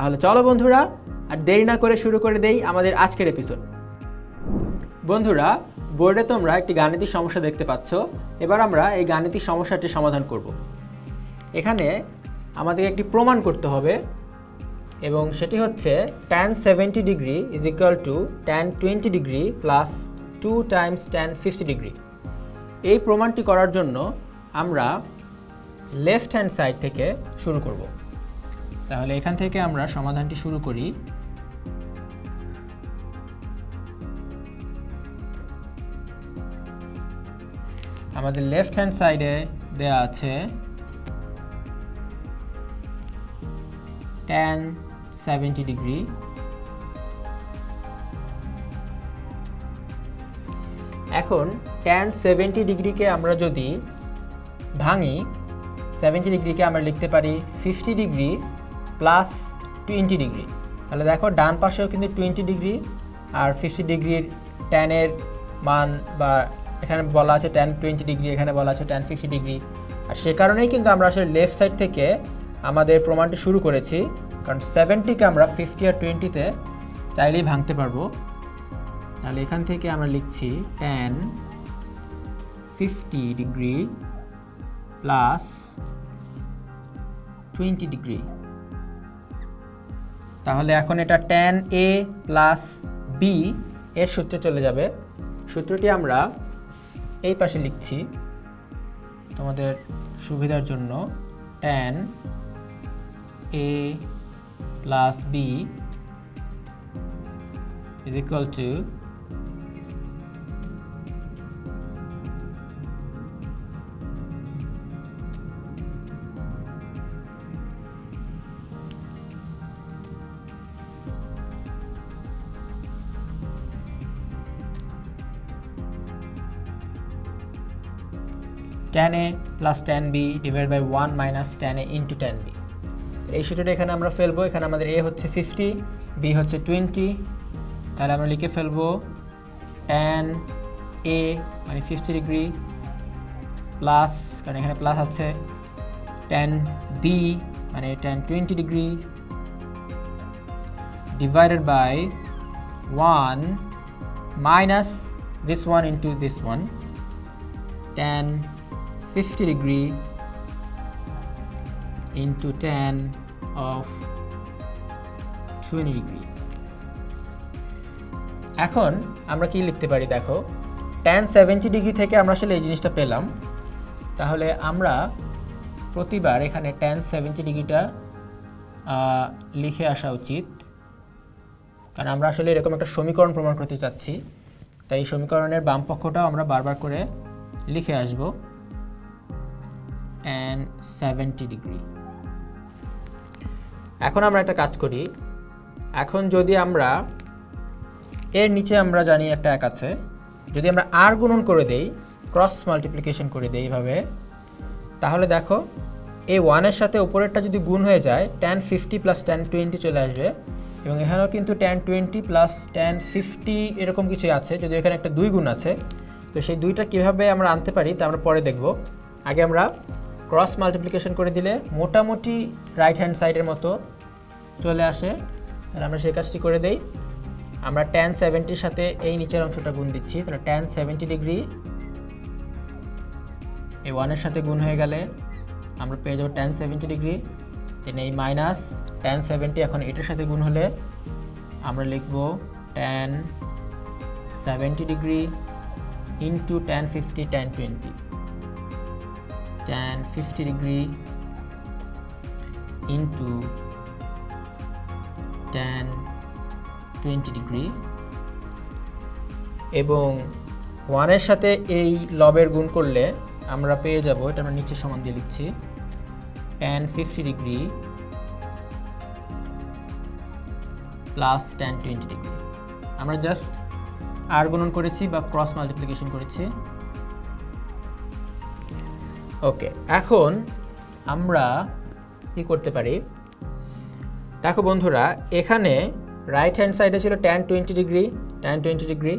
তাহলে চলো বন্ধুরা, আর দেরি না করে শুরু করে দেই আমাদের আজকের এপিসোড বন্ধুরা, বোর্ডে তোমরা একটি গাণিতিক সমস্যা দেখতে পাচ্ছ। এবার আমরা এই গাণিতিক সমস্যাটি সমাধান করব। এখানে আমাদের একটি প্রমাণ করতে হবে, এবং সেটি হচ্ছে tan seventy degree is equal to tan twenty degree plus two times tan fifty degree এই প্রমাণটি করার জন্য আমরা লেফট হ্যান্ড সাইড থেকে শুরু করব। তাহলে এখান থেকে আমরা সমাধানটি শুরু করি। আমাদের লেফট হ্যান্ড সাইডে দেয়া আছে ট্যান সেভেন্টি ডিগ্রি এখন ট্যান সেভেন্টি ডিগ্রিকে আমরা যদি ভাঙি সেভেন্টি ডিগ্রিকে আমরা লিখতে পারি fifty degree plus twenty degree তাহলে দেখো, ডান পাশেও কিন্তু টোয়েন্টি ডিগ্রি আর ফিফটি ডিগ্রির ট্যানের মান বা এখানে বলা আছে ট্যান টোয়েন্টি ডিগ্রি এখানে বলা আছে ট্যান ফিফটি ডিগ্রি আর সে কারণেই কিন্তু আমরা আসলে লেফট সাইড থেকে আমাদের প্রমাণটি শুরু করেছি, কারণ সেভেন্টিকে আমরা ফিফটি আর টোয়েন্টিতে চাইলেই ভাঙতে পারব। তাহলে এখান থেকে আমরা লিখছি tan fifty degree plus twenty degree তাহলে এখন এটা ট্যান এ প্লাস বি এর সূত্রে চলে যাবে। সূত্রটি আমরা এই পাশে লিখছি তোমাদের সুবিধার জন্য tan A plus B is equal to tan a plus tan b divided by 1 minus tan a into tan b এই সূত্রটা এখানে আমরা ফেলব এখানে আমাদের a হচ্ছে 50 b হচ্ছে 20 তাহলে আমরা লিখে ফেলব tan a মানে 50 ডিগ্রি প্লাস কারণ এখানে প্লাস আছে tan b মানে tan 20 degree divided by 1 minus this one into this one tan 50 degree into tan of 20 degree. এখন আমরা কি লিখতে পারি দেখো? ট্যান সেভেন্টি ডিগ্রি থেকে আমরা আসলে এই জিনিসটা পেলাম। তাহলে আমরা প্রতিবার এখানে ট্যান সেভেন্টি ডিগ্রিটা লিখে আসা উচিত। কারণ আমরা আসলে এরকম একটা সমীকরণ প্রমাণ করতে চাচ্ছি। তাই এই সমীকরণের বাম পক্ষটাও আমরা বারবার করে লিখে আসব। ট্যান সেভেন্টি ডিগ্রি এখন আমরা একটা কাজ করি। এখন যদি আমরা এর নিচে আমরা জানি একটা এক আছে। যদি আমরা আর গুণন করে দেই ক্রস মাল্টিপ্লিকেশন করে দেই এইভাবে তাহলে দেখো, এই ওয়ানের সাথে উপরেরটা যদি গুণ হয়ে যায় tan fifty plus tan twenty চলে আসবে। এবং এখানেও কিন্তু tan twenty plus tan fifty এরকম কিছু আছে যদি এখানে একটা দুই গুণ আছে। তো সেই দুইটা কীভাবে আমরা আনতে পারি তা আমরা পরে দেখব। আগে আমরা ক্রস মাল্টিপ্লিকেশন করে দিলে মোটামুটি রাইট হ্যান্ড সাইডের মতো চলে আসে। তাহলে আমরা সেই কাজটি করে দেই। আমরা ট্যান সেভেন্টির সাথে এই নিচের অংশটা গুণ দিচ্ছি। তাহলে ট্যান সেভেন্টি ডিগ্রি এই ওয়ানের সাথে গুণ হয়ে গেলে আমরা পেয়ে যাব ট্যান সেভেন্টি ডিগ্রি দেন এই মাইনাস ট্যান সেভেন্টি এখন এটার সাথে গুণ হলে আমরা লিখব tan seventy degree into tan fifty tan twenty tan fifty degree into tan twenty degree এবং ওয়ানের সাথে এই লবের গুণ করলে আমরা পেয়ে যাব, এটা আমরা নিচে সমান দিয়ে লিখছি tan fifty degree plus tan twenty degree আমরা জাস্ট আর গুণন করেছি বা ক্রস মাল্টিপ্লিকেশন করেছি। ওকে, এখন আমরা কি করতে পারি? দেখো বন্ধুরা, এখানে রাইট হ্যান্ড সাইডে ছিল tan twenty degree tan twenty degree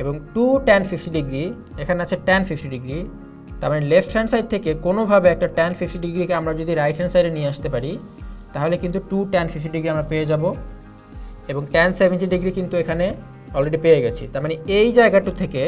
এবং টু ট্যান ফিফটি ডিগ্রি এখানে আছে ট্যান ফিফটি ডিগ্রি তার মানে লেফট হ্যান্ড সাইড থেকে কোনোভাবে একটা ট্যান ফিফটি ডিগ্রিকে আমরা যদি রাইট হ্যান্ড সাইডে নিয়ে আসতে পারি, তাহলে কিন্তু টু ট্যান ফিফটি ডিগ্রি আমরা পেয়ে যাব এবং ট্যান সেভেন্টি ডিগ্রি কিন্তু এখানে অলরেডি পেয়ে গেছি। তার মানে এই জায়গাটু থেকে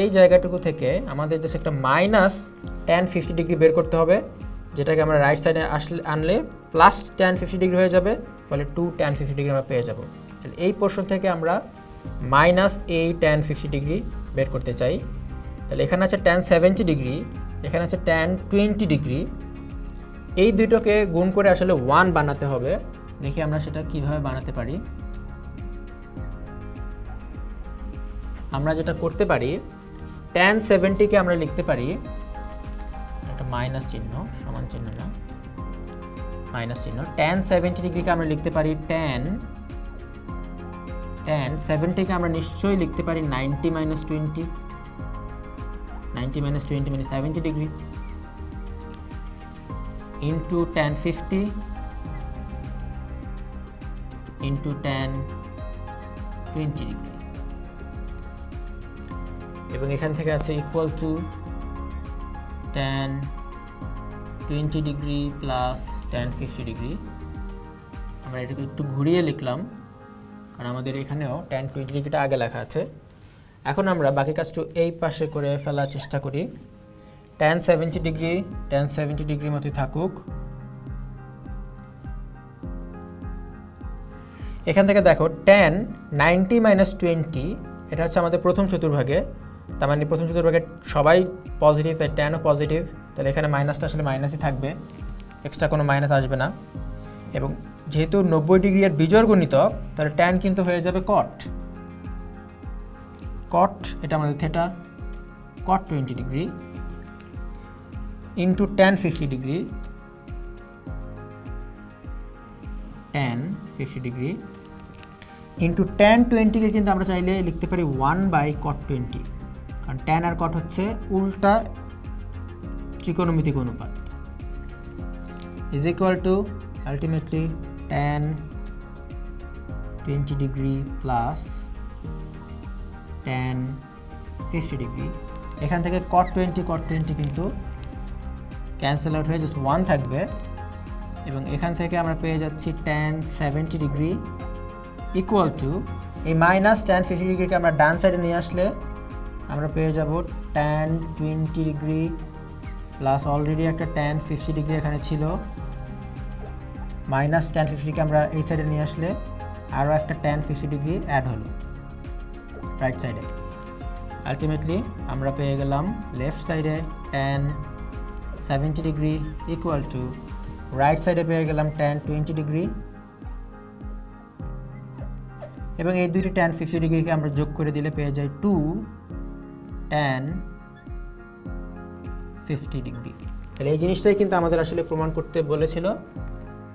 এই জায়গাটুকু থেকে আমাদের জাস্ট একটা মাইনাস ট্যান ফিফটি ডিগ্রি বের করতে হবে, যেটাকে আমরা রাইট সাইডে আসলে আনলে প্লাস ট্যান ফিফটি ডিগ্রি হয়ে যাবে, ফলে টু ট্যান ফিফটি ডিগ্রি আমরা পেয়ে যাব। তাহলে এই পোর্শন থেকে আমরা মাইনাস এই ট্যান ফিফটি ডিগ্রি বের করতে চাই। তাহলে এখানে আছে ট্যান সেভেন্টি ডিগ্রি এখানে আছে ট্যান টোয়েন্টি ডিগ্রি এই দুটোকে গুণ করে আসলে ওয়ান বানাতে হবে। দেখি আমরা সেটা কীভাবে বানাতে পারি। আমরা যেটা করতে পারি ট্যান সেভেন্টিকে আমরা লিখতে পারি, একটা মাইনাস চিহ্ন, সমান চিহ্ন না মাইনাস চিহ্ন ট্যান সেভেন্টি ডিগ্রিকে আমরা লিখতে পারি ট্যান ট্যান সেভেন্টিকে আমরা নিশ্চয়ই লিখতে পারি ninety minus twenty ninety minus twenty মানে seventy degree into tan fifty into tan twenty degree. এবং এখান থেকে আছে equal to tan twenty degree plus tan fifty degree আমরা এটাকে একটু ঘুরিয়ে লিখলাম, কারণ আমাদের এখানেও ট্যান টোয়েন্টি ডিগ্রিটা আগে লেখা আছে। এখন আমরা বাকি কাজটু এই পাশে করে ফেলার চেষ্টা করি। Tan seventy degree tan seventy degree মতোই থাকুক। এখান থেকে দেখো ট্যান নাইনটি মাইনাস টোয়েন্টি এটা হচ্ছে আমাদের প্রথম চতুর্ভাগে। তার মানে প্রথম চতুর্ভাগে সবাই পজিটিভ তাই ট্যানও পজিটিভ তাহলে এখানে মাইনাসটা আসলে মাইনাসই থাকবে। এক্সট্রা কোনো মাইনাস আসবে না। এবং যেহেতু নব্বই ডিগ্রি আর বিজোড় গণিতক, তাহলে ট্যান কিন্তু হয়ে যাবে কট কট এটা আমাদের theta cot twenty degree into tan fifty degree tan fifty degree into tan টোয়েন্টিকে কিন্তু আমরা চাইলে লিখতে পারি ওয়ান বাই কট টোয়েন্টি কারণ ট্যান আর কট হচ্ছে উল্টা ত্রিকোণমিতিক অনুপাত। Is equal to ultimately tan twenty degree plus tan fifty degree এখান থেকে কট টোয়েন্টি কট টোয়েন্টি কিন্তু ক্যান্সেল আউট হয়ে জাস্ট ওয়ান থাকবে। এবং এখান থেকে আমরা পেয়ে যাচ্ছি tan seventy degree equal to এই মাইনাস ট্যান ফিফটি ডিগ্রিকে আমরা ডান সাইডে নিয়ে আসলে আমরা পেয়ে যাব tan twenty degree plus already একটা ট্যান ফিফটি ডিগ্রি এখানে ছিল। মাইনাস ট্যান ফিফটিকে আমরা এই সাইডে নিয়ে আসলে আরও একটা ট্যান ফিফটি ডিগ্রি অ্যাড হলো রাইট সাইডে আলটিমেটলি আমরা পেয়ে গেলাম লেফট সাইডে tan seventy degree equal to right সাইডে পেয়ে গেলাম ট্যান টোয়েন্টি ডিগ্রি এবং এই দুইটি ট্যান ফিফটি ডিগ্রিকে আমরা যোগ করে দিলে পেয়ে যাই টু ট্যান ফিফটি ডিগ্রি তাহলে এই জিনিসটাই কিন্তু আমাদের আসলে প্রমাণ করতে বলেছিল।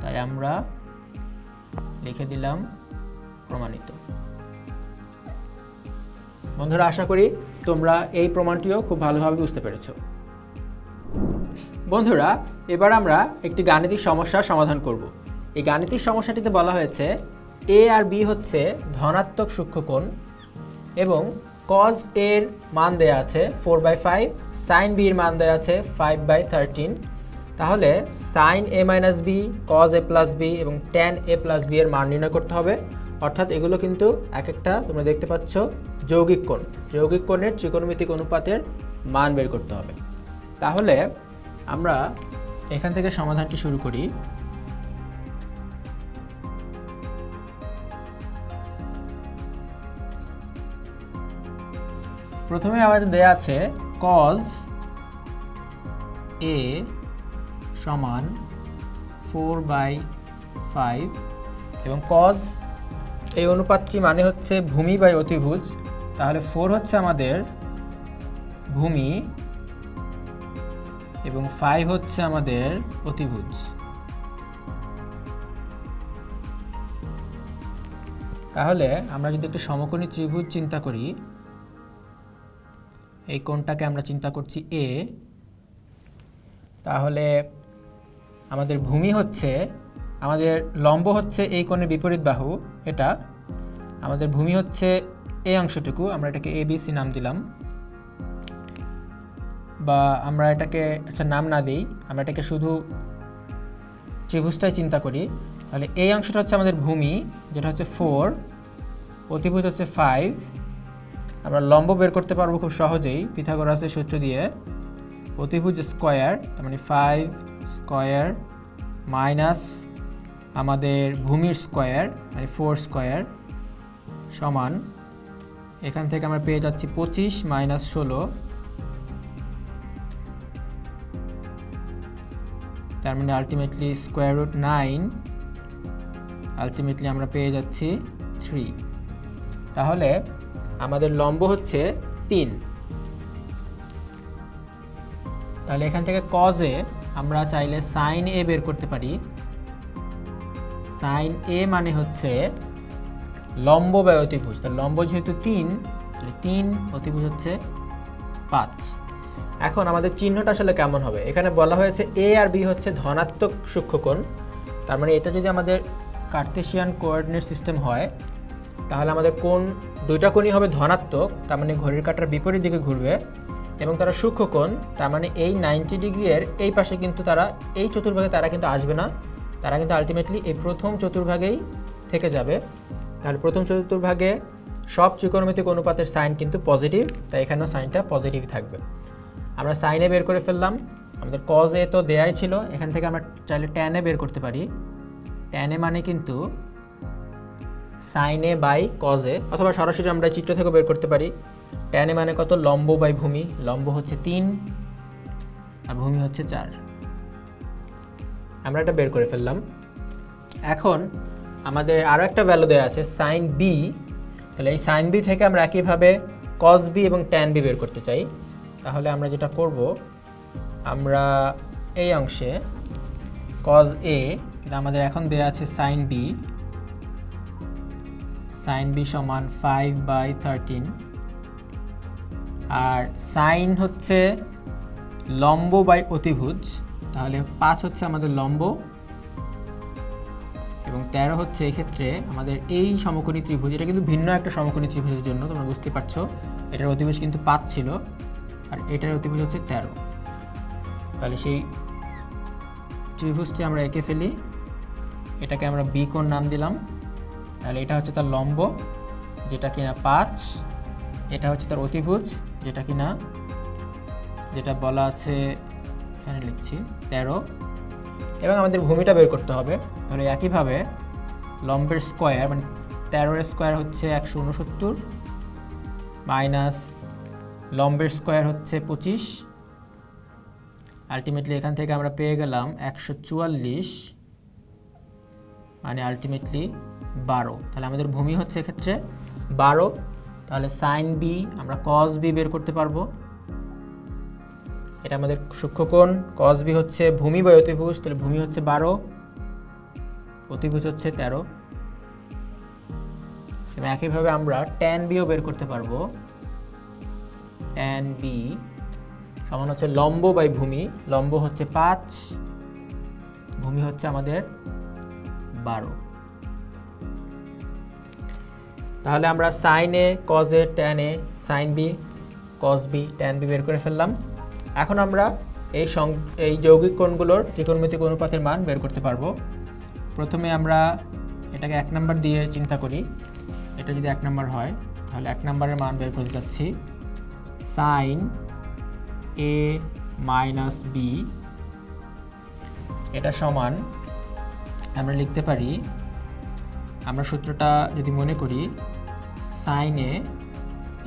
তাই আমরা লিখে দিলাম প্রমাণিত। বন্ধুরা আশা করি তোমরা এই প্রমাণটিও খুব ভালোভাবে বুঝতে পেরেছ। বন্ধুরা এবার আমরা একটি গাণিতিক সমস্যার সমাধান করব। এই গাণিতিক সমস্যাটিতে বলা হয়েছে এ আর বি হচ্ছে ধনাত্মক সূক্ষ্মকোণ এবং কজ এর মান দেয়া আছে ফোর বাই ফাইভ সাইন বির মান দেয়া আছে ফাইভ বাই থার্টিন তাহলে sine A minus B cos A plus B এবং ট্যান এ প্লাস বি এর মান নির্ণয় করতে হবে। অর্থাৎ এগুলো কিন্তু এক একটা তোমরা দেখতে পাচ্ছ যৌগিক কোণ। যৌগিক কোণের ত্রিকোণমিতিক অনুপাতের মান বের করতে হবে। তাহলে আমরা এখান থেকে সমাধানটি শুরু করি। প্রথমে আমাদের দেয়া আছে কজ এ সমান ফোর বাই ফাইভ এবং কজ এই অনুপাতটি মানে হচ্ছে ভূমি বাই অতিভুজ। তাহলে ফোর হচ্ছে আমাদের ভূমি এবং ফাইভ হচ্ছে আমাদের অতিভুজ। তাহলে আমরা যদি একটু সমকোণী ত্রিভুজ চিন্তা করি এই কোণটাকে আমরা চিন্তা করছি এ তাহলে আমাদের ভূমি হচ্ছে, আমাদের লম্ব হচ্ছে এই কোণের বিপরীত বাহু, এটা। আমাদের ভূমি হচ্ছে এই অংশটুকু, আমরা এটাকে এ বি সি নাম দিলাম। বা আমরা এটাকে আচ্ছা নাম না দিই, আমরা এটাকে শুধু ত্রিভুজটাই চিন্তা করি। তাহলে এই অংশটা হচ্ছে আমাদের ভূমি, যেটা হচ্ছে ফোর অতিভুজ হচ্ছে ফাইভ আমরা লম্ব বের করতে পারব খুব সহজেই। পিথাগোরাসের সূত্র দিয়ে অতিভুজ স্কোয়ার, তার মানে ফাইভ স্কোয়ার মাইনাস আমাদের ভূমির স্কোয়ার মানে ফোর স্কোয়ার সমান, এখান থেকে আমরা পেয়ে যাচ্ছি পঁচিশ মাইনাস ষোলো। তার মানে ultimately square root nine ultimately আমরা পেয়ে যাচ্ছি থ্রি তাহলে আমাদের লম্ব হচ্ছে তিন। তাহলে এখান থেকে কজে আমরা চাইলে সাইন এ বের করতে পারি। সাইন এ মানে হচ্ছে লম্ব ব্যয় অতিভুজ তাহলে লম্ব যেহেতু তিন, তাহলে তিন অতিভুজ হচ্ছে পাঁচ। এখন আমাদের চিহ্নটা আসলে কেমন হবে? এখানে বলা হয়েছে এ আর বি হচ্ছে ধনাত্মক সূক্ষ্মকোণ। তার মানে এটা যদি আমাদের কার্তেশিয়ান কোঅর্ডিনেট সিস্টেম হয় তাহলে আমাদের কোণ দুইটা কোণই হবে ধনাত্মক, তার মানে ঘড়ির কাটার বিপরীত দিকে ঘুরবে, এবং তারা সূক্ষ্ম কোণ, তার মানে এই নাইনটি ডিগ্রির এই পাশে কিন্তু তারা, এই চতুর্ভাগে তারা কিন্তু আসবে না, তারা কিন্তু আলটিমেটলি এই প্রথম চতুর্ভাগেই থেকে যাবে। তাহলে প্রথম চতুর্ভাগে সব ত্রিকোণমিতিক অনুপাতের সাইন কিন্তু পজিটিভ তাই এখানেও সাইনটা পজিটিভ থাকবে। আমরা সাইনে বের করে ফেললাম, আমাদের কজ এ তো দেয়াই ছিল, এখান থেকে আমরা চাইলে ট্যানে বের করতে পারি। ট্যানে মানে কিন্তু সাইনে বাই কজে অথবা সরাসরি আমরা চিত্র থেকে বের করতে পারি ট্যানে মানে কত? লম্ব বাই ভূমি। লম্ব হচ্ছে তিন, আর ভূমি হচ্ছে চার। আমরা এটা বের করে ফেললাম। এখন আমাদের আরও একটা ভ্যালু দেওয়া আছে সাইন বি তাহলে এই সাইন বি থেকে আমরা একইভাবে কস বি এবং ট্যান বি বের করতে চাই। তাহলে আমরা যেটা করব, আমরা এই অংশে কজ এ আমাদের এখন দেওয়া আছে সাইন বি সাইন বি সমান ফাইভ বাই থার্টিন আর সাইন হচ্ছে লম্ব বাই অতিভুজ, তাহলে পাঁচ হচ্ছে আমাদের লম্ব এবং তেরো হচ্ছে এক্ষেত্রে আমাদের এই সমকোণী ত্রিভুজ। এটা কিন্তু ভিন্ন একটা সমকোণী ত্রিভুজের জন্য, তোমরা বুঝতে পারছ। এটার অতিভুজ কিন্তু পাঁচ ছিল, আর এটার অতিভুজ হচ্ছে তেরো। তাহলে সেই ত্রিভুজটি আমরা এঁকে ফেলি। এটাকে আমরা বি কোণ নাম দিলাম। তাহলে এটা হচ্ছে তার লম্ব, যেটা কিনা পাঁচ, এটা হচ্ছে তার অতিভুজ, যেটা কিনা, যেটা বলা আছে, এখানে লিখছি, তেরো। এবং আমাদের ভূমিটা বের করতে হবে, তাহলে একইভাবে লম্বের স্কোয়ার মানে তেরোর স্কোয়ার হচ্ছে একশো উনসত্তর মাইনাস লম্বের স্কোয়ার হচ্ছে পঁচিশ। আলটিমেটলি এখান থেকে আমরা পেয়ে গেলাম একশো চুয়াল্লিশ। মানে আলটিমেটলি বারো। তাহলে আমাদের ভূমি হচ্ছে এক্ষেত্রে বারো। তাহলে সাইন বি আমরা কস বি বের করতে পারব। এটা আমাদের সূক্ষ্মকোণ কস বি হচ্ছে ভূমি বা অতিভুজ, তাহলে ভূমি হচ্ছে বারো। অতিভুজ হচ্ছে তেরো। একইভাবে আমরা ট্যান বিও বের করতে পারব। ট্যান বি সমান হচ্ছে লম্ব বাই ভূমি। লম্ব হচ্ছে পাঁচ। ভূমি হচ্ছে আমাদের বারো। তাহলে আমরা সাইনে কজে ট্যানে sine B cos B tan B বের করে ফেললাম। এখন আমরা এই সং, এই যৌগিক কোণগুলোর ত্রিকোণমিতিক অনুপাতের মান বের করতে পারব। প্রথমে আমরা এটাকে এক নাম্বার দিয়ে চিন্তা করি। এটা যদি এক নাম্বার হয়, তাহলে এক নাম্বারের মান বের করতে যাচ্ছি। সাইন এ মাইনাস বি এটা সমান আমরা লিখতে পারি, আমরা সূত্রটা যদি মনে করি সাইনে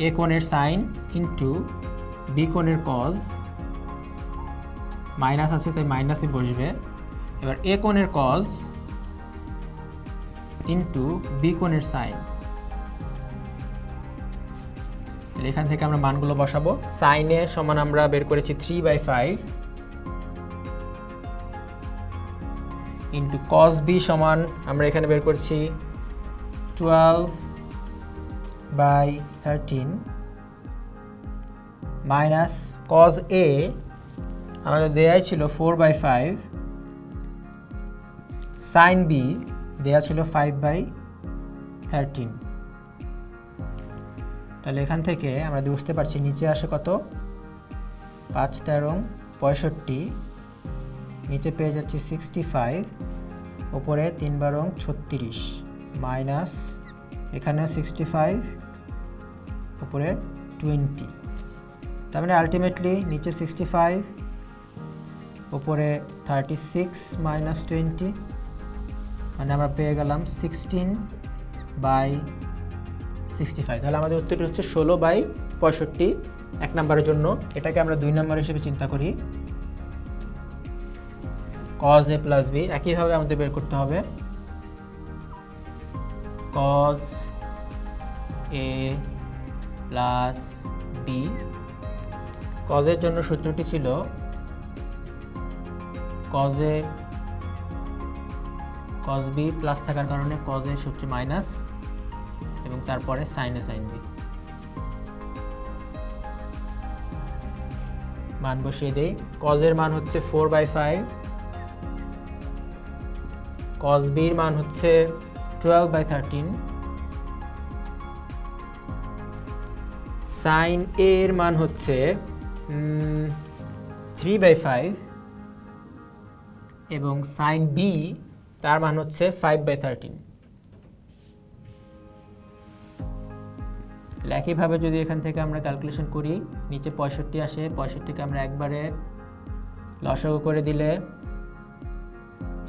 এ কোণের সাইন ইন্টু বি কোণের কজ মাইনাস আছে, তাই মাইনাসে বসবে। এবার এ কোণের কজ ইন্টু বি কোণের সাইন এখান থেকে আমরা মানগুলো বসাবো। সাইনে সমান আমরা বের করেছি three by five into cos B সমান আমরা এখানে বের করছি twelve by thirteen minus cos A আমাদের দেয়াই ছিল four by five sine B দেয়া ছিল ফাইভ বাই থার্টিন তাহলে এখান থেকে আমরা বুঝতে পারছি নিচে আসে কত? পাঁচ তেরো পঁয়ষট্টি নিচে পেয়ে যাচ্ছি সিক্সটি ফাইভ ওপরে তিন বারং ছত্রিশ মাইনাস এখানে সিক্সটি ফাইভ উপরে টোয়েন্টি তার মানে আলটিমেটলি নিচে সিক্সটি ফাইভ উপরে থার্টি সিক্স মাইনাস টোয়েন্টি মানে আমরা পেয়ে গেলাম সিক্সটিন বাই সিক্সটি ফাইভ তাহলে আমাদের উত্তরটি হচ্ছে ষোলো বাই পঁয়ষট্টি। এক নম্বরের জন্য এটাকে আমরা দুই নম্বর হিসেবে চিন্তা করি। কজ এ প্লাস বি একইভাবে আমাদের বের করতে হবে। কজ এ প্লাস বি কজের জন্য সূত্রটি ছিল কজে কজ বি প্লাস থাকার কারণে কজের সূত্র মাইনাস এবং তারপরে সাইনে সাইন বি মান বসিয়ে দেই। কজের মান হচ্ছে ফোর বাই ফাইভ কজ বির মান হচ্ছে টুয়েলভ বাই থার্টিন সাইন এর মান হচ্ছে থ্রি বাই ফাইভ এবং সাইন বি তার মান হচ্ছে ফাইভ বাই থার্টিন একইভাবে যদি এখান থেকে আমরা ক্যালকুলেশন করি, নিচে পঁয়ষট্টি আসে, পঁয়ষট্টিকে আমরা একবারে লসাগু করে দিলে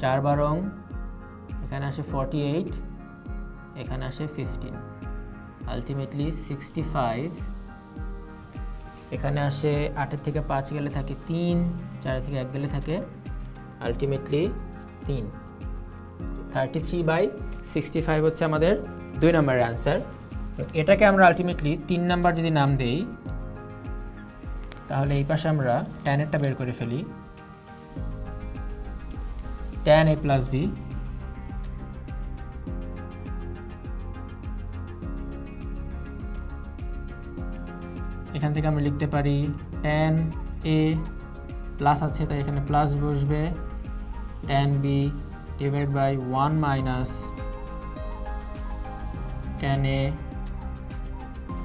চার বারং এখানে আসে ফর্টি এইট এখানে আসে ফিফটিন আলটিমেটলি সিক্সটি ফাইভ এখানে আসে আটের থেকে পাঁচ গেলে থাকে তিন, চারের থেকে এক গেলে থাকে আলটিমেটলি তিন। Thirty three by sixty five হচ্ছে আমাদের দুই নম্বরের অ্যান্সার এটাকে আমরা আলটিমেটলি তিন নাম্বার যদি নাম দেই, তাহলে এই পাশে আমরা ট্যানেরটা বের করে ফেলি। ট্যান এ প্লাস বি এখান থেকে আমি লিখতে পারি ট্যান এ প্লাস আছে, তাই এখানে প্লাস বসবে। Tan B divide by one minus tan A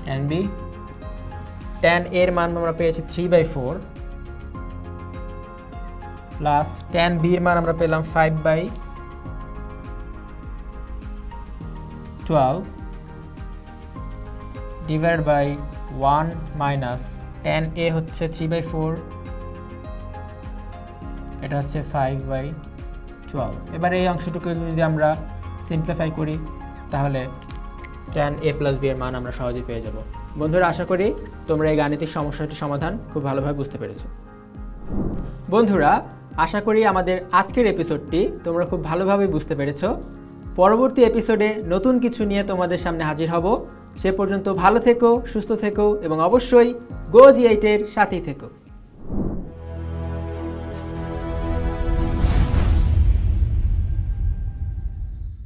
tan B tan এর মান আমরা পেয়েছি three by four plus tan বির মান আমরা পেলাম five by twelve divide by one minus ten A হচ্ছে থ্রি বাই ফোর এটা হচ্ছে ফাইভ বাই টুয়েলভ এবার এই অংশটুকু যদি আমরা সিম্পলিফাই করি, তাহলে টেন এ প্লাস বি এর মান আমরা সহজেই পেয়ে যাব। বন্ধুরা, আশা করি তোমরা এই গাণিতিক সমস্যাটির সমাধান খুব ভালোভাবে বুঝতে পেরেছ। বন্ধুরা, আশা করি আমাদের আজকের এপিসোডটি তোমরা খুব ভালোভাবে বুঝতে পেরেছ। পরবর্তী এপিসোডে নতুন কিছু নিয়ে তোমাদের সামনে হাজির হব। সে পর্যন্ত ভালো থেকো সুস্থ থেকো এবং অবশ্যই গো জি এইটের সাথেই থেকো।